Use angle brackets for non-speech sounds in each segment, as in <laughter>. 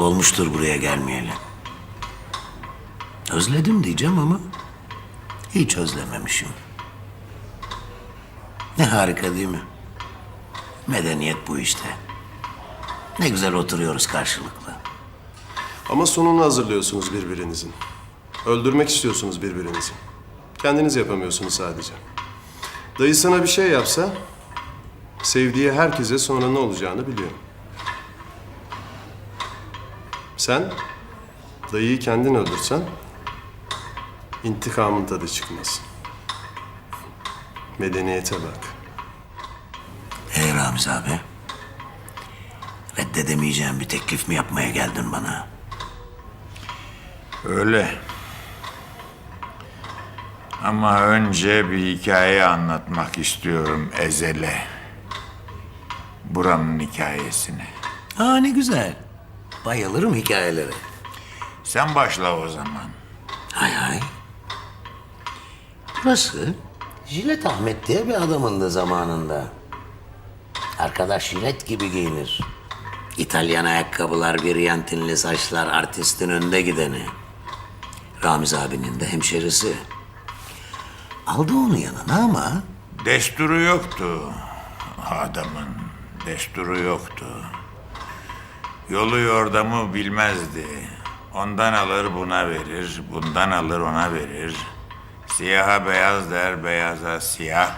40 yıl olmuştur buraya gelmeyeli. Özledim diyeceğim ama hiç özlememişim. Ne harika değil mi? Medeniyet bu işte. Ne güzel oturuyoruz karşılıklı. Ama sonunu hazırlıyorsunuz birbirinizin. Öldürmek istiyorsunuz birbirinizi. Kendiniz yapamıyorsunuz sadece. Dayı sana bir şey yapsa, sevdiği herkese sonra ne olacağını biliyor. Sen, dayıyı kendin öldürsen, intikamın tadı çıkmaz. Medeniyete bak. Ey Ramiz abi. Reddedemeyeceğim bir teklif mi yapmaya geldin bana? Öyle. Ama önce bir hikaye anlatmak istiyorum Ezel'e. Buranın hikayesini. Aa ne güzel. Bayılırım hikayelere. Sen başla o zaman. Hay hay. Burası Jilet Ahmet diye bir adamındı zamanında. Arkadaş jilet gibi giyinir. İtalyan ayakkabılar, viryantinli saçlar, artistin önde gideni. Ramiz abinin de hemşerisi. Aldı onu yanına ama Desturu yoktu adamın. Desturu yoktu. Yolu yordamı bilmezdi. Ondan alır buna verir, bundan alır ona verir. Siyaha beyaz der, beyaza siyah.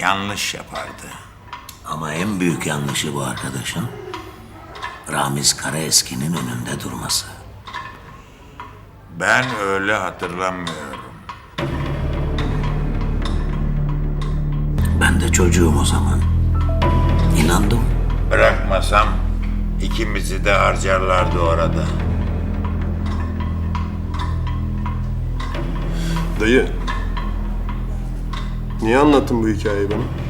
Yanlış yapardı. ama en büyük yanlışı bu arkadaşın Ramiz Karaeski'nin önünde durması. Ben öyle hatırlamıyorum. Ben de çocuğum o zaman. İnandım. Bırakmasam ikimizi de harcarlardı orada. Dayı, niye anlattın bu hikayeyi bana?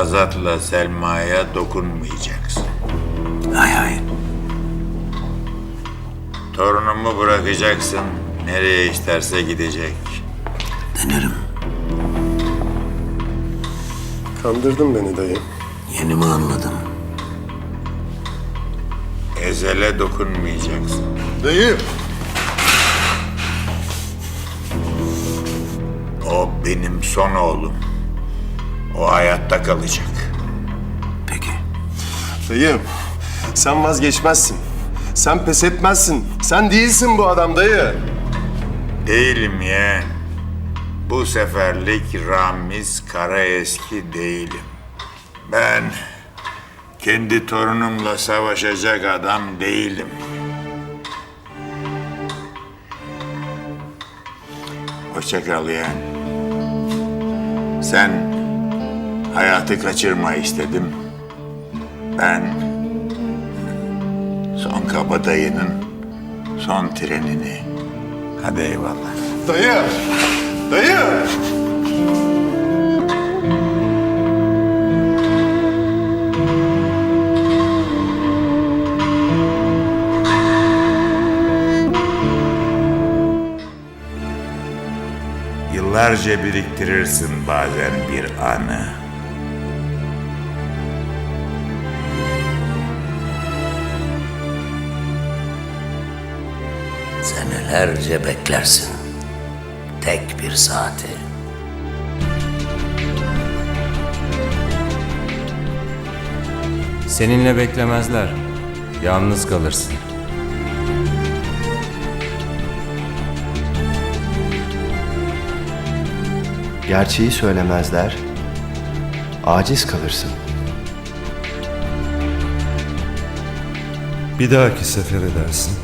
Azat'la Selma'ya dokunmayacaksın. Hay hay. Torunumu bırakacaksın. Nereye isterse gidecek. Denerim. Kandırdın beni dayı. Yeni mi anladım? Ezel'e dokunmayacaksın. Dayı! O benim son oğlum. O hayatta kalacak. Peki. Dayı, sen vazgeçmezsin. Sen pes etmezsin. Sen değilsin bu adam dayı. Değilim yeğen. Bu seferlik Ramiz Karaeski değilim. Ben kendi torunumla savaşacak adam değilim. Hoşça kal yeğen. Sen hayatı kaçırma istedim. Ben son kabadayının son trenini. Hadi eyvallah. Dayı! Dayı! Yıllarca biriktirirsin bazen bir anı. Senelerce beklersin. Tek bir saati. Seninle beklemezler. Yalnız kalırsın. Gerçeği söylemezler. Aciz kalırsın. Bir dahaki sefer edersin.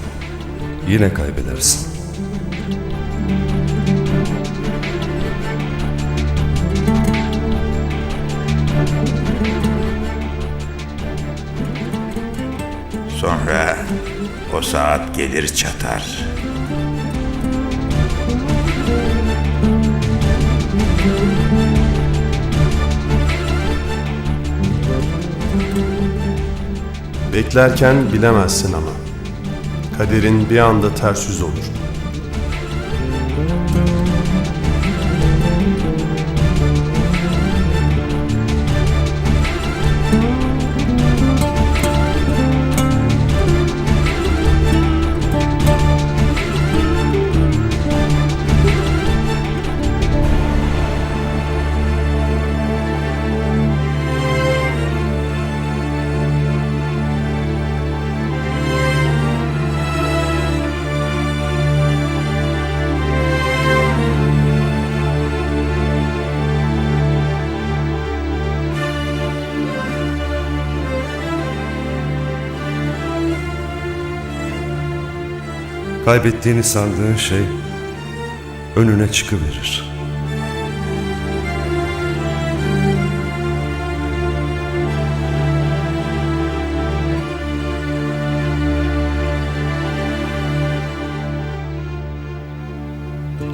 Yine kaybedersin. Sonra o saat gelir çatar. Beklerken bilemezsin ama. Kaderin bir anda ters yüz olur. Kaybettiğini sandığın şey önüne çıkıverir.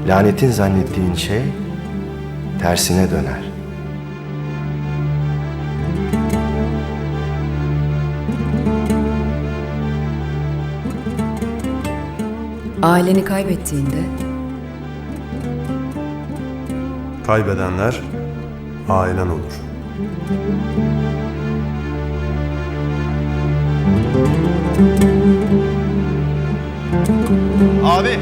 Lanetin zannettiğin şey tersine döner. Aileni kaybettiğinde Kaybedenler ailen olur. Abi!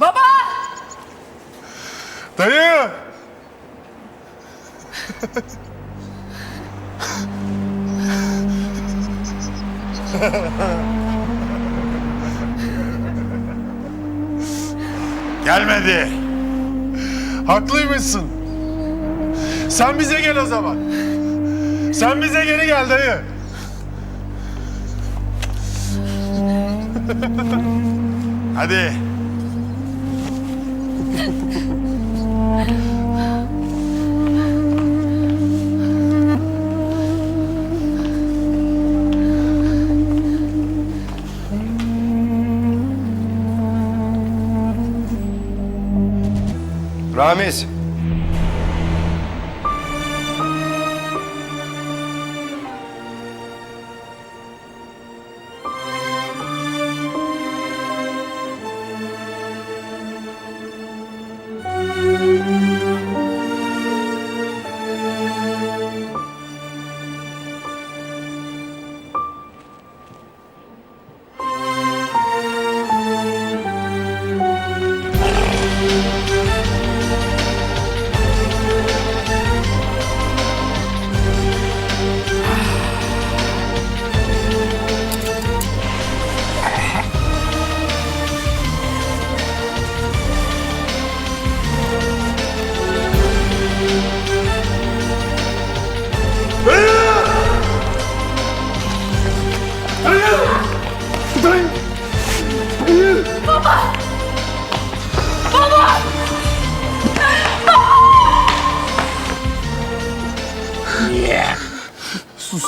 Baba! Dayı! Gelmedi. Haklıymışsın. Sen bize gel o zaman. Sen bize geri gel dayı. <laughs> Hadi. Ramiz!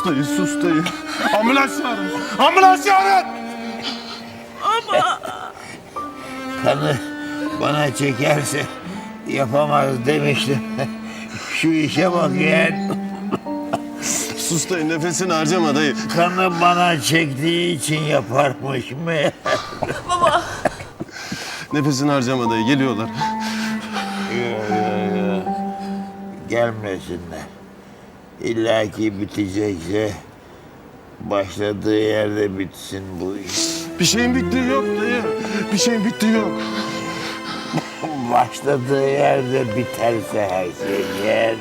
Sus dayı, sus dayı. Ambulans çağırın. Ambulans çağırın. Kanı bana çekerse yapamaz demiştim. Şu işe bak yeğen. Sus dayı, nefesini harcama dayı. Kanı bana çektiği için yaparmış mı? Nefesini harcama dayı, geliyorlar. Gelmesinler. İlla ki bitecekse başladığı yerde bitsin bu iş. Bir şeyin bittiği yok dayı. Bir şeyin bittiği yok. <laughs> Başladığı yerde biterse her şey yeğen.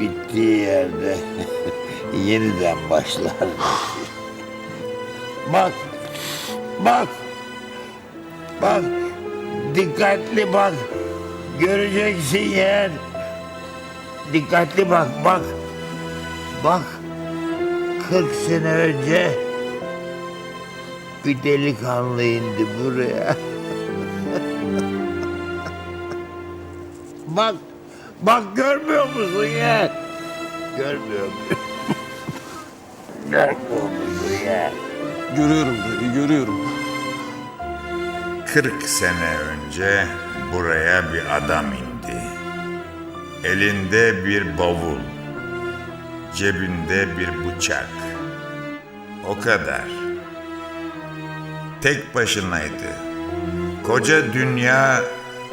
Bittiği yerde <laughs> yeniden başlar. <laughs> Bak, bak, bak, dikkatli bak. Göreceksin yeğen. Dikkatli bak, bak. Bak, 40 sene önce bir delikanlı indi buraya. <laughs> Bak, bak görmüyor musun ya? Görmüyor musun? <laughs> görmüyor musun ya? Görüyorum dayı, görüyorum. 40 sene önce buraya bir adam indi. Elinde bir bavul, cebinde bir bıçak. O kadar. Tek başınaydı. Koca dünya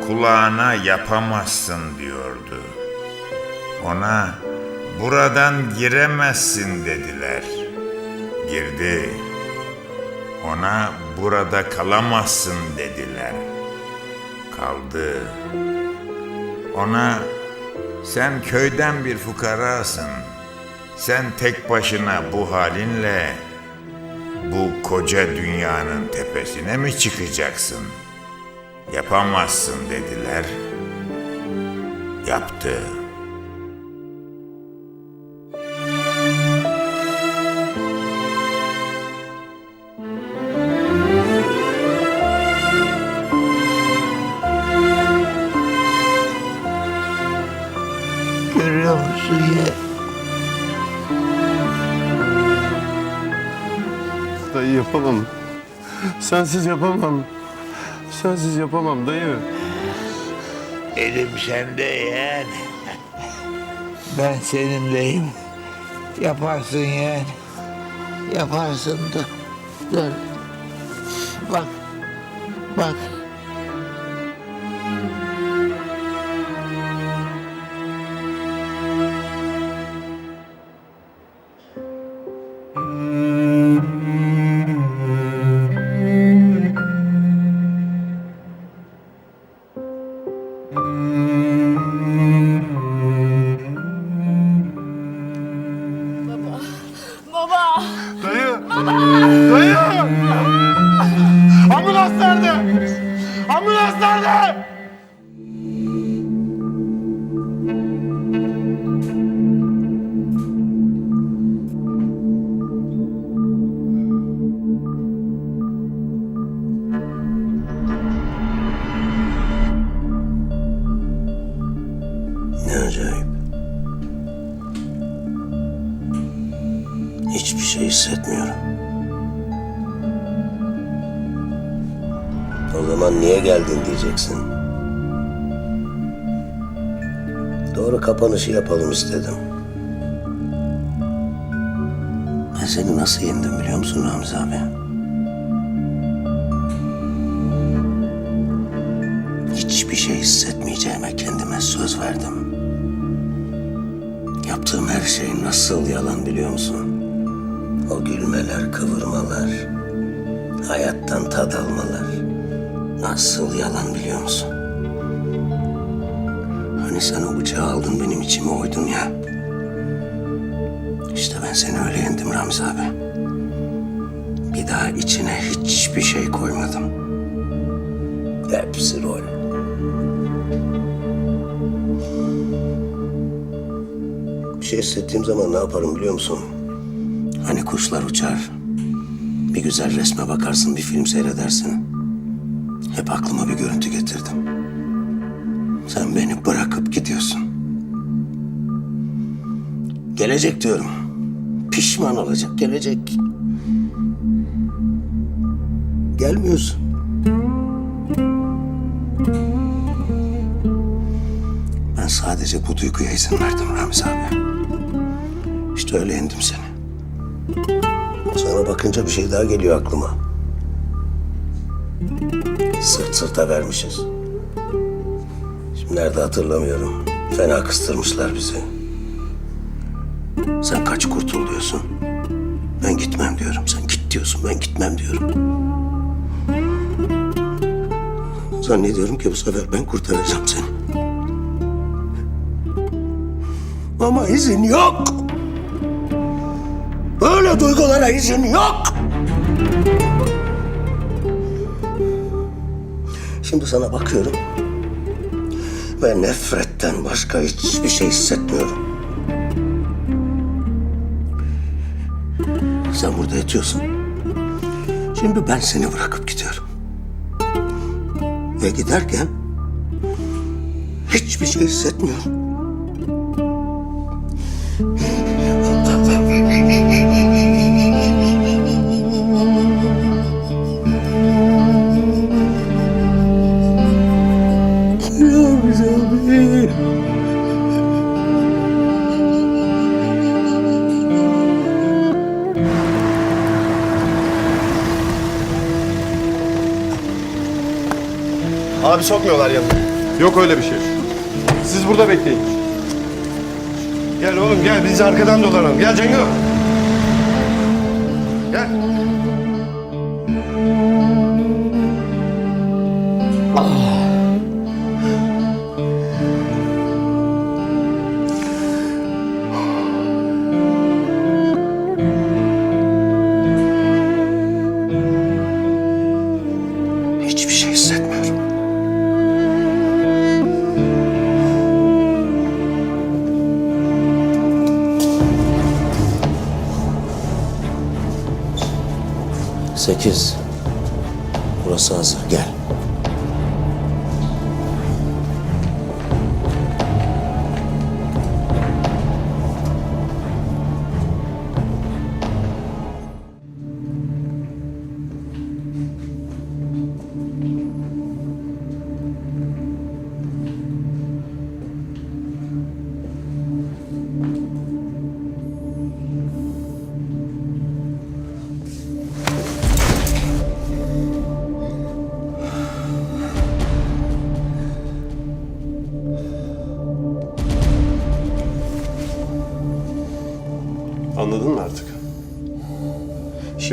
kulağına yapamazsın diyordu. Ona buradan giremezsin dediler. Girdi. Ona burada kalamazsın dediler. Kaldı. Ona sen köyden bir fukarasın. Sen tek başına bu halinle bu koca dünyanın tepesine mi çıkacaksın? Yapamazsın dediler. Yaptı. Sensiz yapamam. Sensiz yapamam dayı. Elim sende yeğen. Ben seninleyim. Yaparsın yeğen. Yaparsın da. Dur. Bak. Bak. Hissetmiyorum. O zaman niye geldin diyeceksin. Doğru kapanışı yapalım istedim. Ben seni nasıl yendim biliyor musun Ramiz abi? Hiçbir şey hissetmeyeceğime kendime söz verdim. Yaptığım her şey nasıl yalan biliyor musun? Gülmeler, kıvırmalar, hayattan tad almalar. Nasıl yalan biliyor musun? Hani sen o bıçağı aldın benim içime oydun ya. İşte ben seni öyle yendim Ramiz abi. Bir daha içine hiçbir şey koymadım. Hepsi rol. Bir şey hissettiğim zaman ne yaparım biliyor musun? Hani kuşlar uçar. Bir güzel resme bakarsın, bir film seyredersin. Hep aklıma bir görüntü getirdim. Sen beni bırakıp gidiyorsun. Gelecek diyorum. Pişman olacak, gelecek. Gelmiyorsun. Ben sadece bu duyguya izin verdim Ramiz abi. İşte öyle yendim seni. Sana bakınca bir şey daha geliyor aklıma. Sırt sırta vermişiz. Şimdi nerede hatırlamıyorum. Fena kıstırmışlar bizi. Sen kaç kurtul diyorsun. Ben gitmem diyorum. Sen git diyorsun. Ben gitmem diyorum. Zannediyorum ki bu sefer ben kurtaracağım seni. Ama izin yok. Böyle duygulara izin yok. Şimdi sana bakıyorum. Ve nefretten başka hiçbir şey hissetmiyorum. Sen burada yatıyorsun. Şimdi ben seni bırakıp gidiyorum. Ve giderken hiçbir şey hissetmiyorum. Sokmuyorlar yanına. Yok öyle bir şey. Siz burada bekleyin. Gel oğlum gel biz arkadan dolanalım. Gel Cengo. Gel.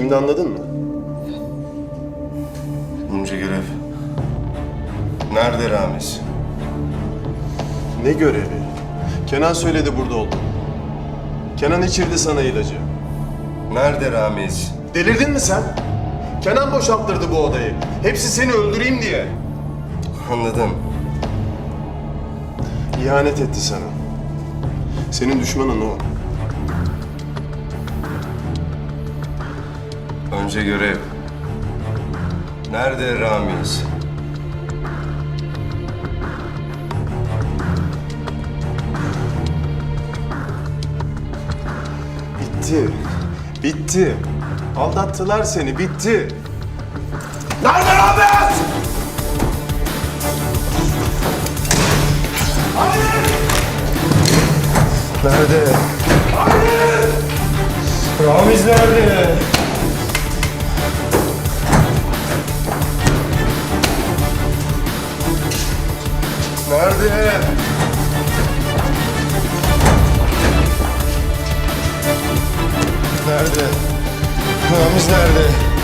Şimdi anladın mı? Bunca görev. Nerede Ramiz? Ne görevi? Kenan söyledi burada olduğunu. Kenan içirdi sana ilacı. Nerede Ramiz? Delirdin mi sen? Kenan boşalttırdı bu odayı. Hepsi seni öldüreyim diye. Anladım. İhanet etti sana. Senin düşmanın o. Önce görev. Nerede Ramiz? Bitti. Bitti. Aldattılar seni. Bitti. Nerede? Ramiz nerede? Nerede? Nerede? Ramiz nerede?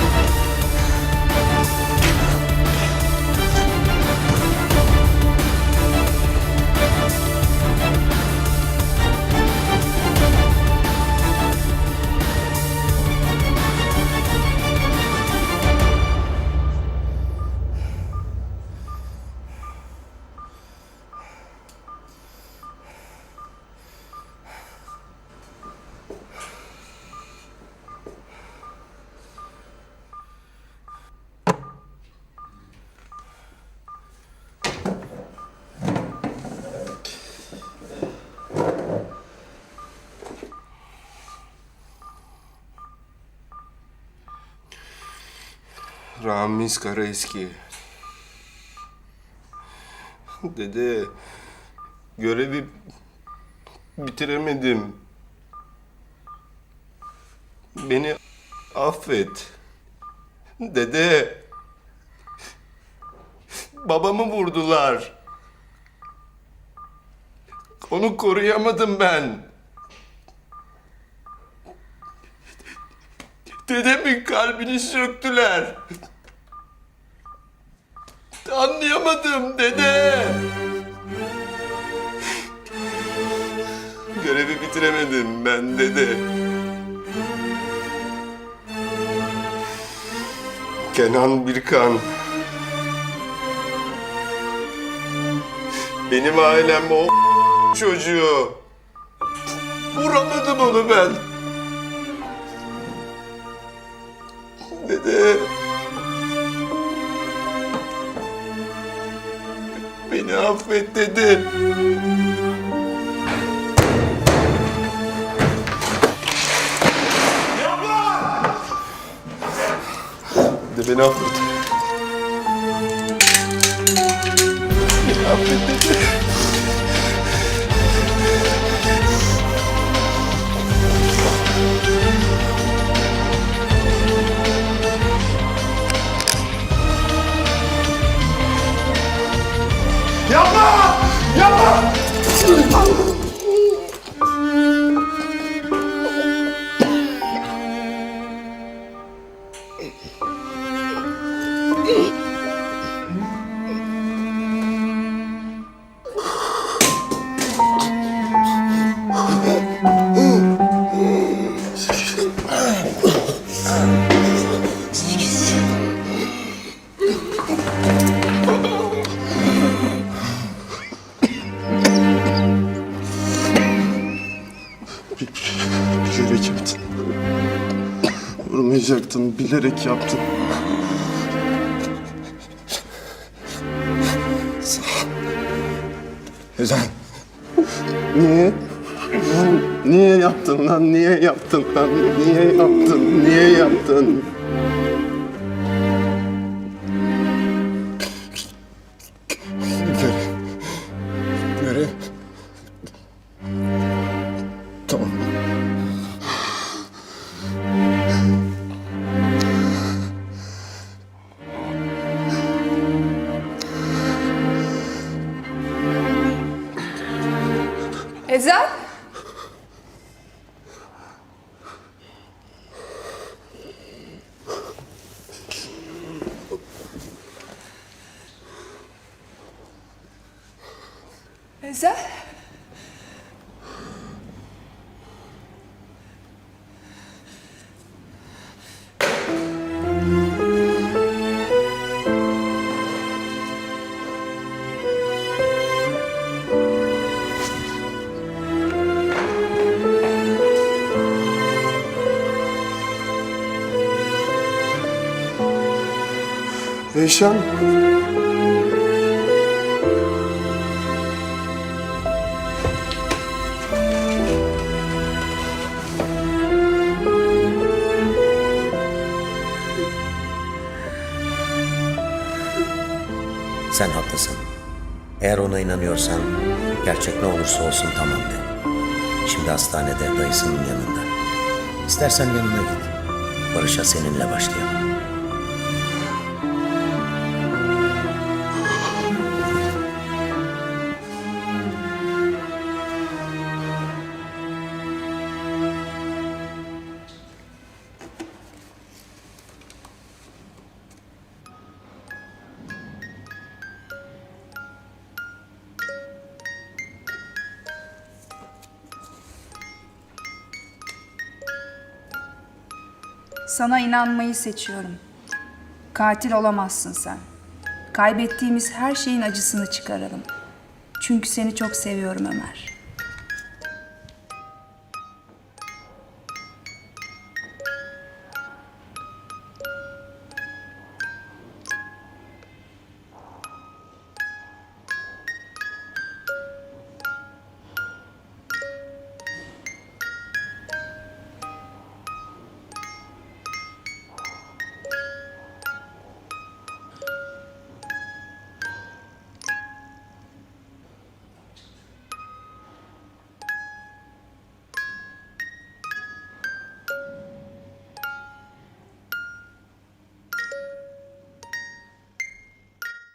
Ramiz Karaeski. Dede, görevi bitiremedim. Beni affet. Dede, babamı vurdular. Onu koruyamadım ben. Dedemin kalbini söktüler. Anlayamadım dede. Görevi bitiremedim ben dede. Kenan Birkan. Benim ailem o çocuğu. Vuramadım onu ben. Dede. Beni affet dede. Dede beni affet. Beni affet dede. Bilerek yaptın. Vurmayacaktın, bilerek yaptın. Özen. Niye? Lan niye yaptın lan? Niye yaptın lan? Niye yaptın? Niye yaptın? Ezel? Eyşan. Sen haklısın. Eğer ona inanıyorsan gerçek ne olursa olsun tamam de. Şimdi hastanede dayısının yanında. İstersen yanına git. Barış'a seninle başlayalım. Sana inanmayı seçiyorum. Katil olamazsın sen. Kaybettiğimiz her şeyin acısını çıkaralım. Çünkü seni çok seviyorum Ömer.